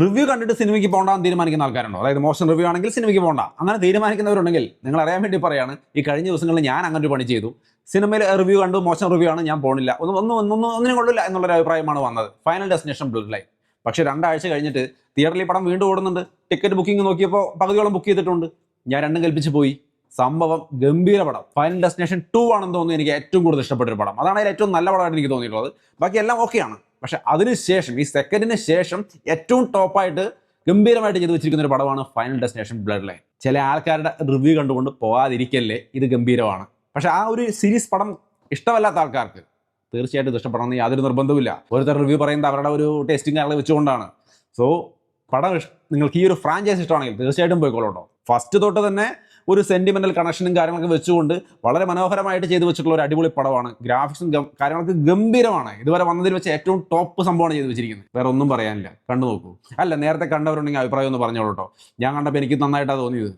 Review കണ്ടിട്ട് സിനിമയ്ക്ക് പോകണ്ടെന്ന് തീരുമാനിക്കുന്ന ആൾക്കാരുണ്ടോ? അതായത് മോശം റിവ്യൂ ആണെങ്കിൽ സിനിമയ്ക്ക് പോകണ്ട. അങ്ങനെ തീരുമാനിക്കുന്നവരുണ്ടെങ്കിൽ നിങ്ങൾ അറിയാൻ വേണ്ടി പറയാണ് ഈ കഴിഞ്ഞ ദിവസങ്ങളിൽ ഞാൻ അങ്ങനെ ഒരു പണി ചെയ്തു. സിനിമയിൽ റിവ്യൂ കണ്ടു മോശം റിവ്യൂ ആണ് ഞാൻ പോണില്ല. ഒന്നും ഒന്നും ഒന്നും ഒന്നിനും കൊള്ളില്ല എന്നുള്ളൊരു അഭിപ്രായമാണ് വന്നത്. ഫൈനൽ ഡെസ്റ്റിനേഷൻ ബ്ലൂ ലൈൻ പക്ഷേ രണ്ടാഴ്ച കഴിഞ്ഞിട്ട് തിയേറ്ററിൽ പടം വീണ്ടും ഓടുന്നുണ്ട്. ടിക്കറ്റ് ബുക്കിംഗ് നോക്കിയപ്പോൾ പകുതിയോളം ബുക്ക് ചെയ്തിട്ടുണ്ട്. ഞാൻ രണ്ടും കൽപ്പിച്ച് പോയി. സംഭവം ഗംഭീര പടം. ഫൈനൽ ഡെസ്റ്റിനേഷൻ ടു ആണെന്ന് തോന്നുന്നു എനിക്ക് ഏറ്റവും കൂടുതൽ ഇഷ്ടപ്പെട്ട ഒരു പടം. അതാണ് ഏറ്റവും നല്ല പടമായിട്ട് എനിക്ക് തോന്നിയിട്ടുള്ളത്. ബാക്കി എല്ലാം ഓക്കെയാണ് പക്ഷെ അതിനുശേഷം ഈ സെക്കൻഡിന് ശേഷം ഏറ്റവും ടോപ്പായിട്ട് ഗംഭീരമായിട്ട് ചെയ്തു വെച്ചിരിക്കുന്ന ഒരു പടമാണ് ഫൈനൽ ഡെസ്റ്റിനേഷൻ ബ്ലഡ് ലൈൻ ചില ആൾക്കാരുടെ റിവ്യൂ കണ്ടുകൊണ്ട് പോകാതിരിക്കല്ലേ ഇത് ഗംഭീരമാണ്. പക്ഷെ ആ ഒരു സീരീസ് പടം ഇഷ്ടമല്ലാത്ത ആൾക്കാർക്ക് തീർച്ചയായിട്ടും ഇത് ഇഷ്ടപ്പെടണമെന്ന് യാതൊരു നിർബന്ധവുമില്ല. ഓരോരുത്തർ റിവ്യൂ പറയുന്നത് അവരുടെ ഒരു ടേസ്റ്റിംഗ് കാര്യങ്ങൾ വെച്ചുകൊണ്ടാണ്. സോ പടം നിങ്ങൾക്ക് ഈ ഒരു ഫ്രാഞ്ചൈസ് ഇഷ്ടമാണെങ്കിൽ തീർച്ചയായിട്ടും പോയിക്കോളൂ ഫസ്റ്റ് തൊട്ട് തന്നെ ഒരു സെന്റിമെന്റൽ കണക്ഷനും കാര്യങ്ങളൊക്കെ വെച്ചുകൊണ്ട് വളരെ മനോഹരമായിട്ട് ചെയ്തു വെച്ചിട്ടുള്ള ഒരു അടിപൊളി പടമാണ്. ഗ്രാഫിക്സും കാര്യങ്ങളൊക്കെ ഗംഭീരമാണ്. ഇതുവരെ വന്നതിൽ വെച്ച് ഏറ്റവും ടോപ്പ് സംഭവമാണ് ചെയ്തു വെച്ചിരിക്കുന്നത്. വേറെ ഒന്നും പറയാനില്ല. കണ്ടു നോക്കൂ. അല്ല നേരത്തെ കണ്ടവരുണ്ടെങ്കിൽ അഭിപ്രായം ഒന്ന് പറഞ്ഞോളൂ കേട്ടോ ഞാൻ കണ്ടപ്പോൾ എനിക്ക് നന്നായിട്ടാണ് തോന്നിയത്.